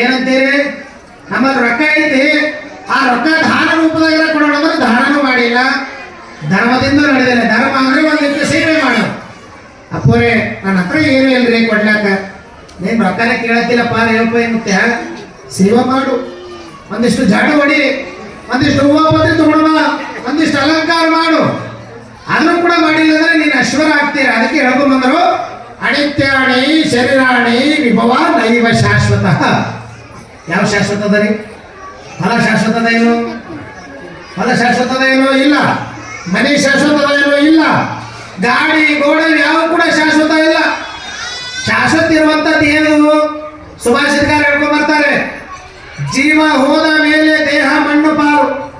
ಏನಂತೀರಿ? ನಮ್ಮಲ್ಲಿ ರೊಕ್ಕ ಐತಿ. ಆ ರೊಕ್ಕ ದಾನ ರೂಪದಾಗ ಕೊಡೋಣ. ಅಂದ್ರೆ ದಾನನೂ ಮಾಡಿಲ್ಲ. ಧರ್ಮದಿಂದ ನಡೆದಿಲ್ಲ ಧರ್ಮ ಅಂದ್ರೆ ಒಂದು ರೀತಿ ಸೇವೆ ಮಾಡೋ ಅಪ್ಪೋರೆ, ನನ್ನ ಹತ್ರ ಏನು ಇಲ್ರಿ ಕೊಡ್ಲಾಕ? ನೀನ್ ರೊಕ್ಕನೇ ಕೇಳತ್ತಿಲ್ಲಪ್ಪ ಹೇಳಪ್ಪ ಮತ್ತೆ ಸೇವೆ ಮಾಡು. ಒಂದಿಷ್ಟು ಜಾಡ ಹೊಡಿ. ಒಂದಿಷ್ಟು ಹೂವ ಪತ್ರಿ ಒಂದಿಷ್ಟು ಅಲಂಕಾರ ಮಾಡು. ಅದನ್ನು ಕೂಡ ಮಾಡಿಲ್ಲ ಅಂದ್ರೆ ನೀನು ಅಶ್ವರ ಆಗ್ತೀರ. ಅದಕ್ಕೆ ಹೇಳ್ಕೊಂಡ್ ಬಂದರು ಅಣಿತ್ಯಾಣಿ ಶರೀರಾಣಿ ವಿಭವ ನೈವ ಶಾಶ್ವತ. ಯಾವ ಶಾಶ್ವತ ಅದ ರೀ? ಫಲ ಶಾಶ್ವತ ಅದ ಏನು ಫಲ ಶಾಶ್ವತ ಅದ ಏನೋ ಇಲ್ಲ. ಮನೆ ಶಾಶ್ವತ ಅದ ಏನೋ ಇಲ್ಲ. ಗಾಡಿ, ಗೋಡೆ ಯಾವ ಕೂಡ ಶಾಶ್ವತ ಇಲ್ಲ. ಶಾಶ್ವತ ಇರುವಂತದ್ದು ಏನು? ಸುಭಾಷಿತಕಾರ ಹೇಳ್ಕೊಂಡ್ ಬರ್ತಾರೆ. ಜೀವ ಹೋದ ಮೇಲೆ ದೇಹ ಮಣ್ಣು ಪಾರು.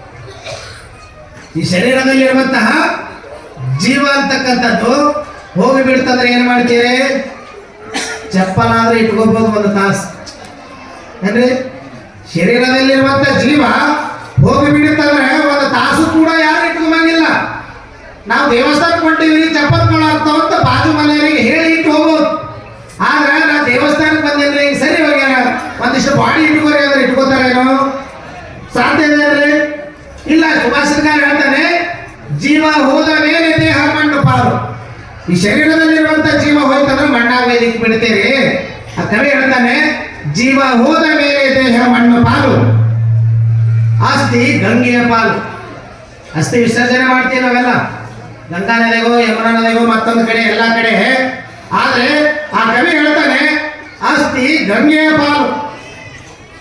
ಈ ಶರೀರದಲ್ಲಿ ಇರುವಂತಹ ಜೀವ ಅಂತಕ್ಕಂಥದ್ದು ಹೋಗಿ ಬಿಡ್ತಂದ್ರೆ ಏನು ಮಾಡ್ತೀರಿ? ಚಪ್ಪಲಾದ್ರೆ ಇಟ್ಕೋಬಹುದು ಒಂದು ತಾಸು. ಏನ್ರಿ ಶರೀರದಲ್ಲಿರುವಂತ ಜೀವ ಹೋಗಿ ಬಿಡುತ್ತಂದ್ರೆ ಒಂದು ತಾಸು ಕೂಡ ಯಾರು ಇಟ್ಕೊಂಬಂಗಿಲ್ಲ. ನಾವು ದೇವಸ್ಥಾನಕ್ಕೆ ಹೊಂಟಿವಿ ಚಪ್ಪತ್ ಕೊಳಾಗ್ತಾವ ಅಂತ ಬಾಜು ಮನೆಯವರಿಗೆ ಹೇಳಿ ಇಟ್ಟು ಹೋಗ್ಬೋದು ಆದ್ರೆ ನಾ ದೇವಸ್ಥಾನಕ್ಕೆ ಬಂದಿಲ್ರಿ ಈಗ ಸರಿ ಹೋಗ್ಯಾರ ಒಂದಿಷ್ಟು ಬಾಡಿ ಇಟ್ಕೋರಿ ಅಂದ್ರೆ ಇಟ್ಕೋತಾರೇನೋ? ಸಾಧ್ಯ ಇದೆ ಇಲ್ಲ ಸುಭಾಷಿತಕಾರ ಹೇಳ್ತಾನೆ, ಜೀವ ಹೋದ ಮೇಲೆ ದೇಹ ಮಣ್ಣು ಪಾರು. ಈ ಶರೀರದಲ್ಲಿರುವಂತ ಜೀವ ಹೋಯ್ತಂದ್ರೆ ಮಣ್ಣಾಗ ವೇದಿಕೆ ಬಿಡ್ತೀರಿ. ಆ ಕವಿ ಹೇಳ್ತಾನೆ ಜೀವ ಹೋದ ಮೇಲೆ ದೇಹ, ಮಣ್ಣು, ಪಾಲು. ಆಸ್ತಿ, ಗಂಗೆಯ ಪಾಲು. ಅಸ್ತಿ ವಿಸರ್ಜನೆ ಮಾಡ್ತೀವಿ ನಾವೆಲ್ಲ. ಗಂಗಾ ನದಿಗೋ ಯಮುನಾ ನದಿಗೋ ಮತ್ತೊಂದು ಕಡೆ, ಎಲ್ಲ ಕಡೆ. ಆದರೆ, ಆ ಕವಿ ಹೇಳ್ತಾನೆ, ಆಸ್ತಿ, ಗಂಗೆಯ ಪಾಲು.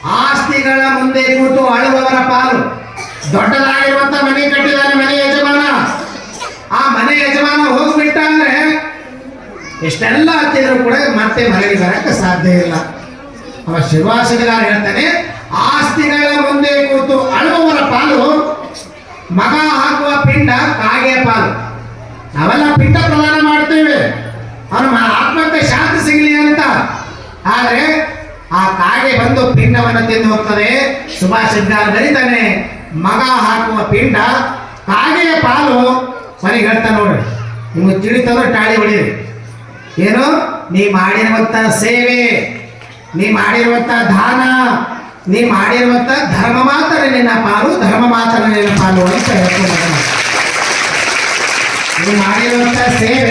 ಆಸ್ತಿಗಳ ಮುಂದೆ ಕೂತು ಅಳುವವರ ಪಾಲು. ದೊಡ್ಡದಾಗಿರುವಂತ ಮನೆ ಕಟ್ಟಿದ್ದಾನೆ ಮನೆ ಯಜಮಾನ. ಆ ಮನೆ ಯಜಮಾನ ಹೋಗ್ಬಿಟ್ಟ ಅಂದ್ರೆ ಎಷ್ಟೆಲ್ಲ ಹತ್ತಿದ್ರು ಕೂಡ ಮತ್ತೆ ಮರಳಿ ಬರಕ್ಕೆ ಸಾಧ್ಯ ಇಲ್ಲ. ಅವ ಶಿವಾಸಿಗಾರ ಹೇಳ್ತಾನೆ, ಆಸ್ತಿಗಳ ಮುಂದೆ ಕೂತು ಅಳುವವರ ಪಾಲು, ಮಗ ಹಾಕುವ ಪಿಂಡ ಕಾಗೆ ಪಾಲು. ನಾವೆಲ್ಲ ಪಿಂಡ ಪ್ರದಾನ ಮಾಡ್ತೇವೆ. ಅವನು ಆತ್ಮಕ್ಕೆ ಶಾಂತಿ ಸಿಗಲಿ ಅಂತ. ಆದರೆ ಆ ಕಾಗೆ ಬಂದು ಪಿಂಡವನ್ನು ತಿಂದು ಹೋಗ್ತದೆ. ಸುಭಾಷ್ ಸಿದ್ಧಾರ್ ಮಗ ಹಾಕುವ ಪಿಂಡ ಕಾಗೆಯ ಪಾಲು. ಮನೆಗೆ ಹೇಳ್ತಾ ನೋಡ್ರಿ ನಿಮ್ಗೆ ತಿಳಿತಂದ್ರೆ ಟಾಳಿ ಹೊಳಿ ಏನು? ನೀ ಮಾಡಿರುವಂತ ಸೇವೆ. ನೀ ಮಾಡಿರುವಂತ ದಾನ, ನೀ ಮಾಡಿರುವಂತ ಧರ್ಮ ಮಾತ್ರ ನಿನ್ನ ಪಾಲು ಧರ್ಮ ಮಾತ್ರ ನಿನ್ನ ಪಾಲು ಅಂತ ಹೇಳ್ಕೊಂಡು ನೀ ಮಾಡಿರುವಂತ ಸೇವೆ